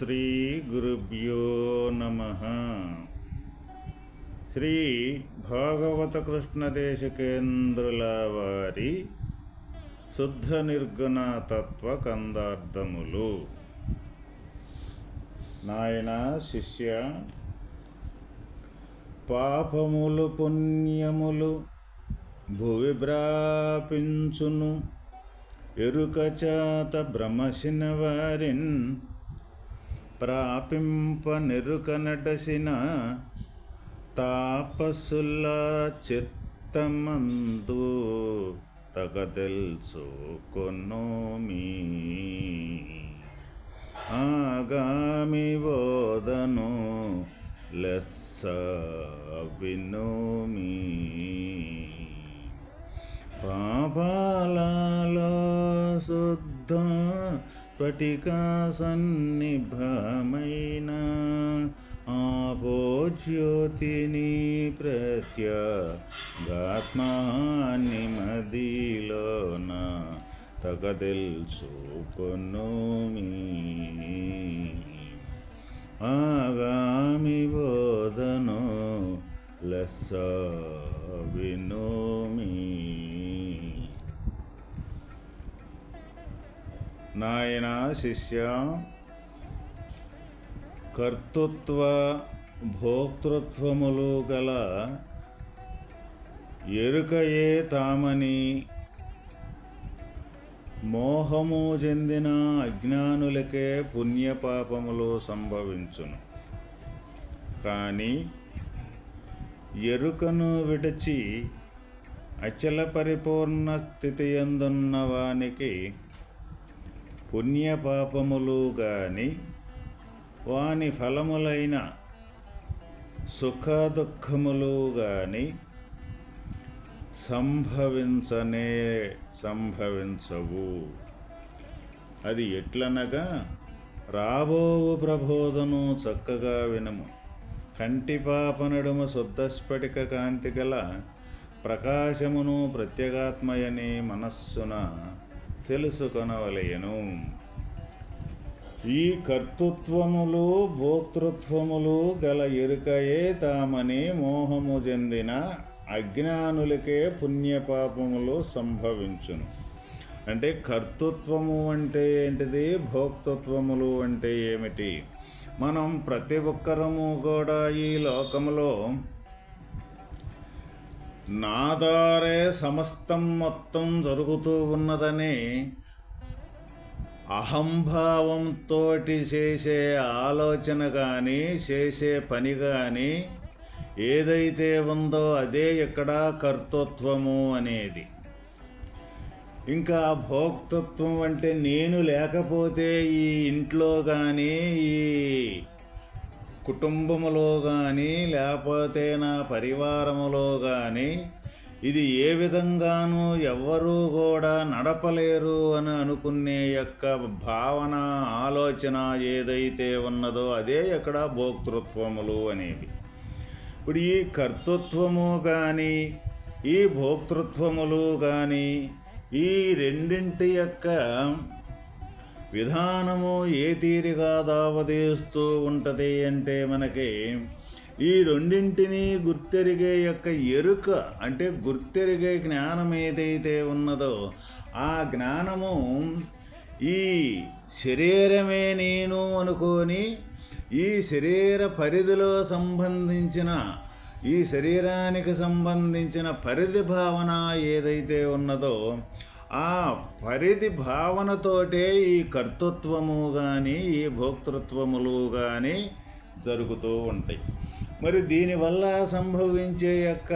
శ్రీ గురుభ్యో నమ. శ్రీ భాగవత కృష్ణ దేశకేంద్రుల వారి శుద్ధ నిర్గుణ తత్వ కందార్థములు నాయన శిష్య పాపములు పుణ్యములు భువి బ్రాపించును ఎరుక భ్రమసిన వారిన్ ప్రాపింప నెరుక తాపసుల చిత్తమందు తగ తెలుసుకొనోమి ఆగామి బోధను లెస్స వినోమి స్ఫటిక సన్నిభమైన ఆపోజ్యోతిని ప్రత్యగాత్మాని మదిలోన తగ ఆగామి బోధను లెస్స వినోమి. నాయన శిష్య కర్తృత్వ భోక్తృత్వములు గల ఎరుకయే తామని మోహము చెందిన అజ్ఞానులకే పుణ్యపాపములు సంభవించును. కానీ ఎరుకను విడిచి అచల పరిపూర్ణ స్థితి ఎందున్న వానికి పుణ్యపాపములు గాని వాని ఫలములైన సుఖ దుఃఖములు గాని సంభవించనే సంభవించవు. అది ఎట్లనగా రాబోవు ప్రబోధను చక్కగా వినము. కంటిపాపనడుమ శుద్ధస్ఫటిక కాంతి గల ప్రకాశమును ప్రత్యేగాత్మయని మనస్సున తెలుసుకొనవలయను ఈ కర్తృత్వములు భోక్తృత్వములు గల ఎరుకయే తామని మోహము చెందిన అజ్ఞానులకే పుణ్యపాపములు సంభవించును. అంటే కర్తృత్వము అంటే ఏంటిది? భోక్తృత్వములు అంటే ఏమిటి? మనం ప్రతి ఒక్కరము కూడా ఈ లోకములో నాదారే సమస్తం మొత్తం జరుగుతూ ఉన్నదని అహంభావంతో చేసే ఆలోచన కానీ చేసే పని కానీ ఏదైతే ఉందో అదే ఇక్కడ కర్తృత్వము అనేది. ఇంకా భోక్తత్వం అంటే నేను లేకపోతే ఈ ఇంట్లో కానీ ఈ కుటుంబములో కానీ లేకపోతే నా పరివారములో కానీ ఇది ఏ విధంగానూ ఎవ్వరూ కూడా నడపలేరు అని అనుకునే యొక్క భావన ఆలోచన ఏదైతే ఉన్నదో అదే ఇక్కడ భోక్తృత్వములు అనేవి. ఇప్పుడు ఈ కర్తృత్వము కానీ ఈ భోక్తృత్వములు కానీ ఈ రెండింటి యొక్క విధానము ఏ తీరిగా దావదేస్తూ ఉంటుంది అంటే మనకి ఈ రెండింటినీ గుర్తెరిగే యొక్క ఎరుక అంటే గుర్తెరిగే జ్ఞానం ఏదైతే ఉన్నదో ఆ జ్ఞానము ఈ శరీరమే నేను అనుకొని ఈ శరీర పరిధిలో సంబంధించిన ఈ శరీరానికి సంబంధించిన పరిధి భావన ఏదైతే ఉన్నదో ఆ పరిధి భావనతోటే ఈ కర్తృత్వము కానీ ఈ భోక్తృత్వములు కానీ జరుగుతూ ఉంటాయి. మరి దీనివల్ల సంభవించే యొక్క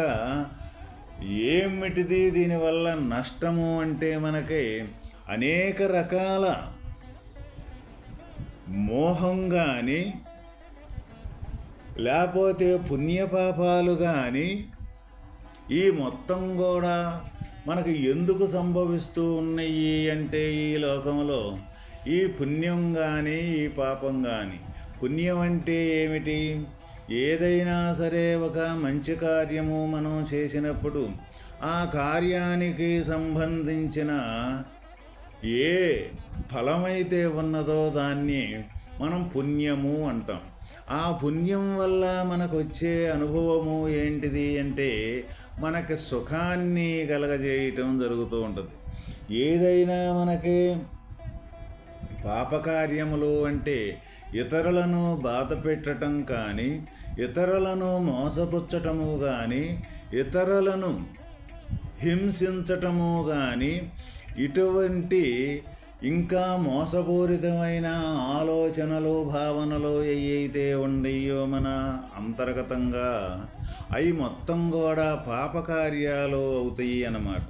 ఏమిటిది? దీనివల్ల నష్టము అంటే మనకి అనేక రకాల మోహం కానీ లేకపోతే పుణ్యపాపాలు కానీ ఈ మొత్తం కూడా మనకు ఎందుకు సంభవిస్తూ ఉన్నాయి అంటే ఈ లోకంలో? ఈ పుణ్యం కానీ ఈ పాపం కానీ పుణ్యం అంటే ఏమిటి? ఏదైనా సరే ఒక మంచి కార్యము మనం చేసినప్పుడు ఆ కార్యానికి సంబంధించిన ఏ ఫలమైతే ఉన్నదో దాన్ని మనం పుణ్యము అంటాం. ఆ పుణ్యం వల్ల మనకు వచ్చే అనుభవము ఏంటిది అంటే మనకి సుఖాన్ని కలగజేయటం జరుగుతూ ఉంటుంది. ఏదైనా మనకి పాపకార్యములు అంటే ఇతరులను బాధ పెట్టడం కానీ ఇతరులను మోసపుచ్చటము కానీ ఇతరులను హింసించటము కానీ ఇటువంటి ఇంకా మోసపూరితమైన ఆలోచనలు భావనలు ఏవైతే ఉండయో మన అంతర్గతంగా అవి మొత్తం కూడా పాపకార్యాలు అవుతాయి అన్నమాట.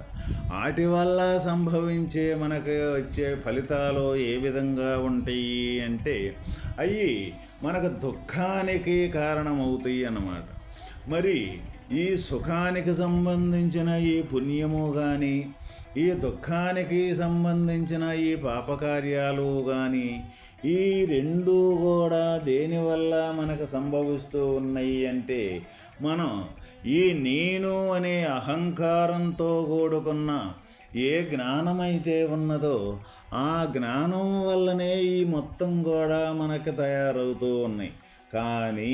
వాటి వల్ల సంభవించే మనకు వచ్చే ఫలితాలు ఏ విధంగా ఉంటాయి అంటే అవి మనకు దుఃఖానికి కారణమవుతాయి అన్నమాట. మరి ఈ సుఖానికి సంబంధించిన ఈ పుణ్యము కానీ ఈ దుఃఖానికి సంబంధించిన ఈ పాపకార్యాలు కానీ ఈ రెండు కూడా దేనివల్ల మనకు సంభవిస్తూ ఉన్నాయి అంటే మనం ఈ నేను అనే అహంకారంతో కూడుకున్న ఏ జ్ఞానమైతే ఉన్నదో ఆ జ్ఞానం వల్లనే ఈ మొత్తం కూడా మనకు తయారవుతూ ఉన్నాయి. కానీ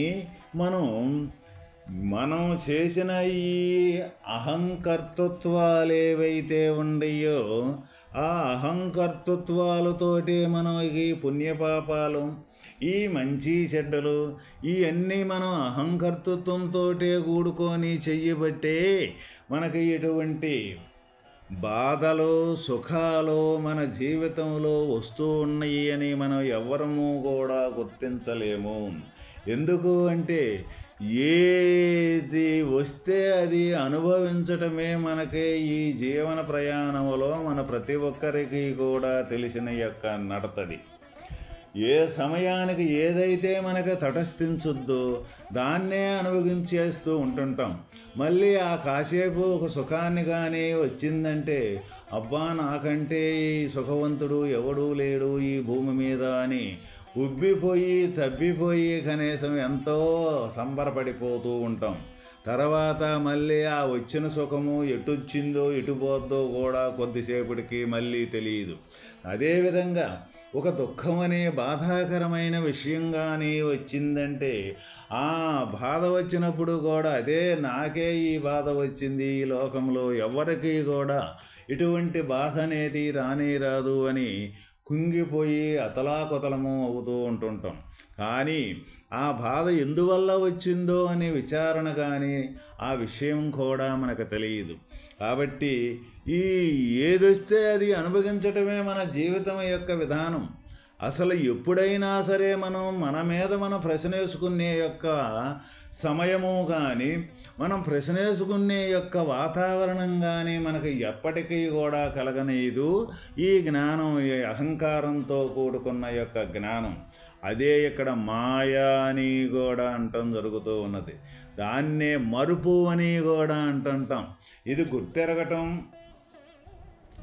మనం మనం చేసిన ఈ అహంకర్తృత్వాలు ఏవైతే ఉండయో ఆ అహంకర్తృత్వాలతోటే మనం ఈ పుణ్యపాపాలు ఈ మంచి చెడ్డలు ఇవన్నీ మనం అహంకర్తృత్వంతో కూడుకొని చెయ్యబట్టే మనకి ఎటువంటి బాధలు సుఖాలు మన జీవితంలో వస్తూ ఉన్నాయి అని మనం ఎవ్వరము కూడా గుర్తించలేము. ఎందుకు అంటే ఏది వస్తే అది అనుభవించటమే మనకి ఈ జీవన ప్రయాణంలో మన ప్రతి ఒక్కరికి కూడా తెలిసిన యొక్క నడతది. ఏ సమయానికి ఏదైతే మనకు తటస్థించుద్దో దాన్నే అనుభవించేస్తూ ఉంటుంటాం. మళ్ళీ ఆ కాసేపు ఒక సుఖాన్ని కానీ వచ్చిందంటే అబ్బా నాకంటే ఈ సుఖవంతుడు ఎవడూ లేడు ఈ భూమి మీద అని ఉబ్బిపోయి తబ్బిపోయి కనీసం ఎంతో సంబరపడిపోతూ ఉంటాం. తర్వాత మళ్ళీ ఆ వచ్చిన సుఖము ఎటొచ్చిందో ఎటుపోద్దో కూడా కొద్దిసేపటికి మళ్ళీ తెలియదు. అదేవిధంగా ఒక దుఃఖం అనే బాధాకరమైన విషయంగానే వచ్చిందంటే ఆ బాధ వచ్చినప్పుడు కూడా అదే నాకే ఈ బాధ వచ్చింది ఈ లోకంలో ఎవరికి కూడా ఇటువంటి బాధ అనేది రానే రాదు అని కుంగిపోయి అతలాకుతలము అవుతూ ఉంటుంటాం. కానీ ఆ బాధ ఎందువల్ల వచ్చిందో అనే విచారణ కానీ ఆ విషయం కూడా మనకు తెలియదు. కాబట్టి ఈ ఏదొస్తే అది అనుభవించటమే మన జీవితం యొక్క విధానం. అసలు ఎప్పుడైనా సరే మనం మన మీద మనం ప్రశ్నేసుకునే యొక్క సమయము కానీ మనం ప్రశ్నేసుకునే యొక్క వాతావరణం కానీ మనకు ఎప్పటికీ కూడా కలగనేదు. ఈ జ్ఞానం ఈ అహంకారంతో కూడుకున్న యొక్క జ్ఞానం. అదే ఇక్కడ మాయా అని కూడా అంటం జరుగుతూ ఉన్నది. దాన్నే మరుపు అని కూడా అంటుంటాం. ఇది గుర్తెరగటం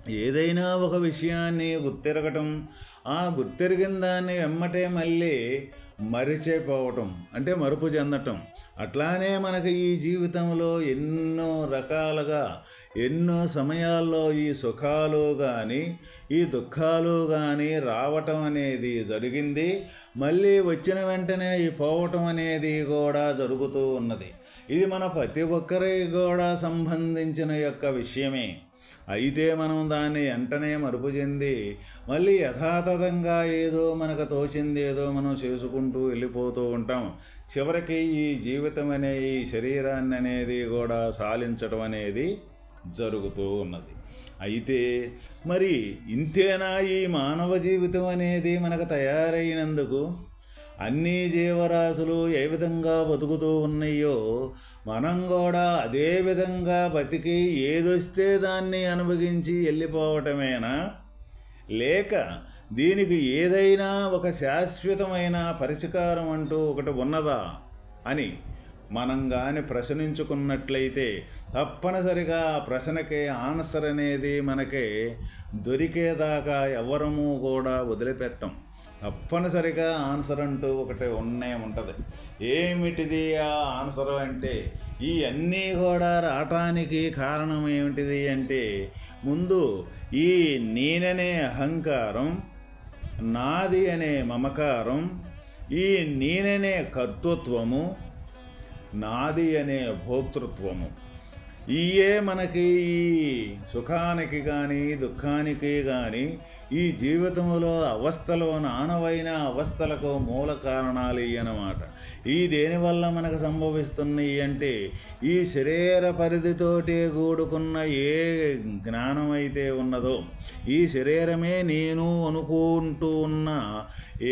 ఏదైనా ఒక విషయాన్ని గుర్తెరగటం ఆ గుర్తెరిగిన దాన్ని వెమ్మటే మళ్ళీ మరిచేపోవటం అంటే మరుపు చెందటం. అట్లానే మనకి ఈ జీవితంలో ఎన్నో రకాలుగా ఎన్నో సమయాల్లో ఈ సుఖాలు కానీ ఈ దుఃఖాలు కానీ రావటం అనేది జరిగింది. మళ్ళీ వచ్చిన వెంటనే ఈ పోవటం అనేది కూడా జరుగుతూ ఉన్నది. ఇది మన ప్రతి ఒక్కరికి కూడా సంబంధించిన యొక్క విషయమే. అయితే మనం దాన్ని వెంటనే మరుపు చెంది మళ్ళీ యథాతథంగా ఏదో మనకు తోచింది ఏదో మనం చేసుకుంటూ వెళ్ళిపోతూ ఉంటాం. చివరికి ఈ జీవితం అనే ఈ శరీరాన్ని అనేది కూడా సాలించడం అనేది జరుగుతూ ఉన్నది. అయితే మరి ఇంతేనా ఈ మానవ జీవితం అనేది మనకు తయారైనందుకు? అన్ని జీవరాశులు ఏ విధంగా బతుకుతూ ఉన్నాయో మనం కూడా అదే విధంగా బతికి ఏదొస్తే దాన్ని అనుభవించి వెళ్ళిపోవటమేనా లేక దీనికి ఏదైనా ఒక శాశ్వతమైన పరిష్కారం అంటూ ఒకటి ఉన్నదా? అని మనం కానీ ప్రశ్నించుకున్నట్లయితే తప్పనిసరిగా ఆ ప్రశ్నకి ఆన్సర్ అనేది మనకి దొరికేదాకా ఎవరము కూడా వదిలిపెట్టం. తప్పనిసరిగా ఆన్సర్ అంటూ ఒకటి ఉన్నే ఉంటుంది. ఏమిటిది ఆ ఆన్సర్ అంటే ఈ అన్నీ కూడా రావటానికి కారణం ఏమిటిది అంటే ముందు ఈ నేననే అహంకారం నాది అనే మమకారం ఈ నేననే కర్తృత్వము నాది అనే భోక్తృత్వము. ఇయే మనకి ఈ సుఖానికి కానీ దుఃఖానికి కానీ ఈ జీవితంలో అవస్థలో నానవైన అవస్థలకు మూల కారణాలు అన్నమాట ఈ దేనివల్ల మనకు సంభవిస్తున్నాయి అంటే ఈ శరీర పరిధితోటి కూడుకున్న ఏ జ్ఞానం అయితే ఉన్నదో ఈ శరీరమే నేను అనుకుంటూ ఉన్న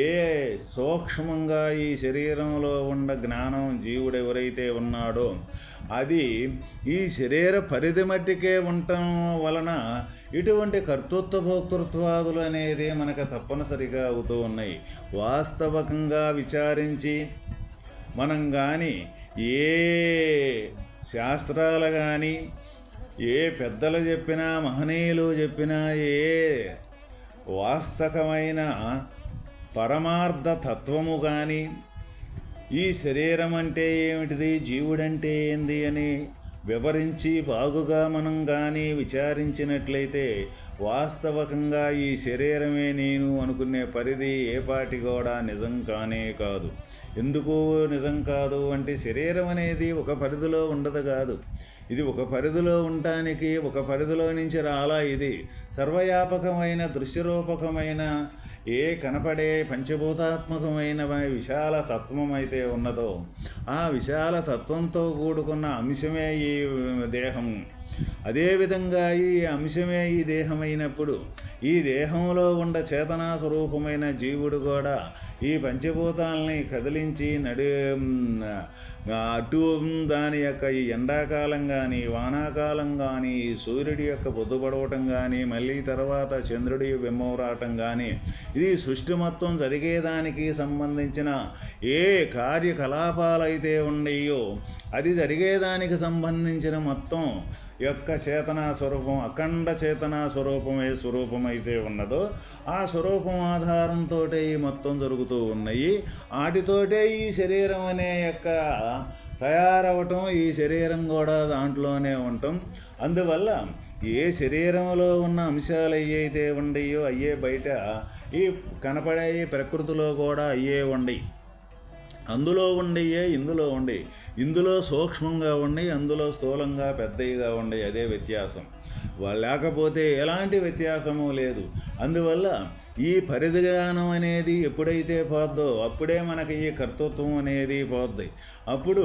ఏ సూక్ష్మంగా ఈ శరీరంలో ఉన్న జ్ఞానం జీవుడు ఎవరైతే ఉన్నాడో అది ఈ శరీర పరిధి మట్టికే ఉండటం వలన ఇటువంటి కర్తృత్వ భోక్తృత్వాదులు అనేది మనకు తప్పనిసరిగా అవుతూ ఉన్నాయి. వాస్తవకంగా విచారించి మనం కానీ ఏ శాస్త్రాలు కానీ ఏ పెద్దలు చెప్పినా మహనీయులు చెప్పినా ఏ వాస్తవమైన పరమార్థ తత్వము కానీ ఈ శరీరం అంటే ఏమిటిది? జీవుడంటే ఏంది అని వివరించి బాగుగా మనం కానీ విచారించినట్లయితే వాస్తవకంగా ఈ శరీరమే నేను అనుకునే పరిధి ఏపాటి కూడా నిజం కానే కాదు. ఎందుకు నిజం కాదు అంటే శరీరం అనేది ఒక పరిధిలో ఉండదు కాదు. ఇది ఒక పరిధిలో ఉండటానికి ఒక పరిధిలో నుంచి రాలా ఇది. సర్వవ్యాపకమైన దృశ్యరూపకమైన ఏ కనపడే పంచభూతాత్మకమైన విశాల తత్వం అయితే ఉన్నదో ఆ విశాల తత్వంతో కూడుకున్న అంశమే ఈ దేహం. అదేవిధంగా ఈ అంశమే ఈ దేహమైనప్పుడు ఈ దేహంలో ఉండ చేతనా స్వరూపమైన జీవుడు కూడా ఈ పంచభూతాలని కదిలించి నడి అటు దాని యొక్క ఈ ఎండాకాలం కానీ వానాకాలం కానీ ఈ సూర్యుడి యొక్క పొద్దుపడవటం కానీ మళ్ళీ తర్వాత చంద్రుడి బిమ్మవరాటం కానీ ఇది సృష్టి మొత్తం జరిగేదానికి సంబంధించిన ఏ కార్యకలాపాలు అయితే ఉన్నాయో అది జరిగేదానికి సంబంధించిన మొత్తం యొక్క చేతనా స్వరూపం అఖండ చేతనా స్వరూపం స్వరూపమైతే ఉన్నదో ఆ స్వరూపం ఆధారంతో ఈ మొత్తం జరుగుతూ ఉన్నాయి. వాటితోటే ఈ శరీరం అనే యొక్క తయారవటం ఈ శరీరం కూడా దాంట్లోనే ఉండటం అందువల్ల ఏ శరీరంలో ఉన్న అంశాలు అయ్యైతే ఉండయో అయ్యే బయట ఈ కనపడే ప్రకృతిలో కూడా అయ్యే ఉండయి. అందులో ఉండయే ఇందులో ఉండి. ఇందులో సూక్ష్మంగా ఉండి అందులో స్థూలంగా పెద్దయిగా ఉండే అదే వ్యత్యాసం. లేకపోతే ఎలాంటి వ్యత్యాసము లేదు. అందువల్ల ఈ పరిధిగానం అనేది ఎప్పుడైతే పోద్దో అప్పుడే మనకి ఈ కర్తృత్వం అనేది పోద్ది. అప్పుడు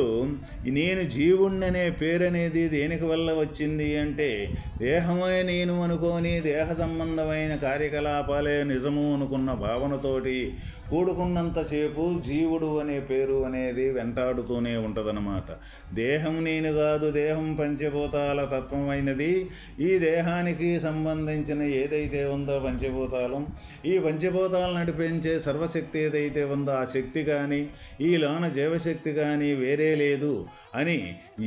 నేను జీవుణ్ణనే పేరు అనేది దేనికి వల్ల వచ్చింది అంటే దేహమే నేను అనుకొని దేహ సంబంధమైన కార్యకలాపాలే నిజము అనుకున్న భావనతోటి కూడుకున్నంతసేపు జీవుడు అనే పేరు అనేది వెంటాడుతూనే ఉంటుందన్నమాట. దేహం నేను కాదు దేహం పంచభూతాల తత్వమైనది. ఈ దేహానికి సంబంధించిన ఏదైతే ఉందో పంచభూతాలం ఈ పంచభూతాలు నడిపించే సర్వశక్తి ఏదైతే ఉందో ఆ శక్తి కానీ ఈ లోన జీవశక్తి కానీ వేరే లేదు అని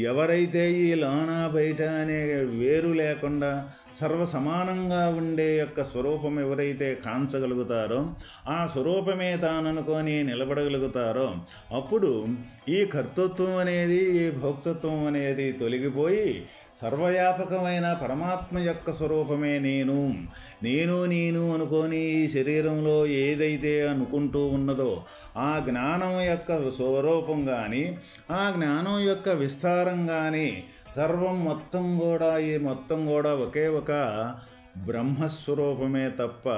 ఎవరైతే ఈ లోన బయట అనే వేరు లేకుండా సర్వ సమానంగా ఉండే యొక్క స్వరూపం ఎవరైతే కాంచగలుగుతారో ఆ స్వరూపమే తాననుకొని నిలబడగలుగుతారో అప్పుడు ఈ కర్తృత్వం అనేది ఈ భోక్తత్వం అనేది తొలగిపోయి సర్వవ్యాపకమైన పరమాత్మ యొక్క స్వరూపమే నేను. నేను నేను అనుకొని ఈ శరీరంలో ఏదైతే అనుకుంటూ ఉన్నదో ఆ జ్ఞానం యొక్క స్వరూపం కానీ ఆ జ్ఞానం యొక్క విస్తారం కానీ సర్వం మొత్తం కూడా ఈ మొత్తం కూడా ఒకే ఒక బ్రహ్మస్వరూపమే తప్ప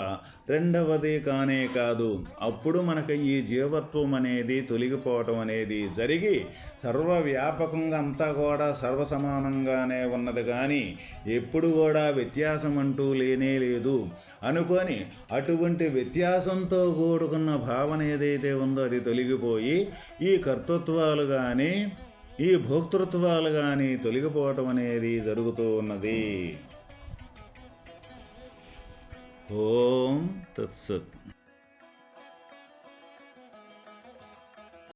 రెండవది కానే కాదు. అప్పుడు మనకు ఈ జీవత్వం అనేది తొలగిపోవటం అనేది జరిగి సర్వవ్యాపకంగా అంతా కూడా సర్వసమానంగానే ఉన్నది కానీ ఎప్పుడు కూడా వ్యత్యాసం అంటూ లేనే లేదు. అనుకొని అటువంటి వ్యత్యాసంతో కూడుకున్న భావన ఏదైతే ఉందో అది తొలగిపోయి ఈ కర్తృత్వాలు కానీ ఈ భోక్తృత్వాలు కానీ తొలగిపోవటం అనేది జరుగుతూ ఉన్నది. ओम तत्सत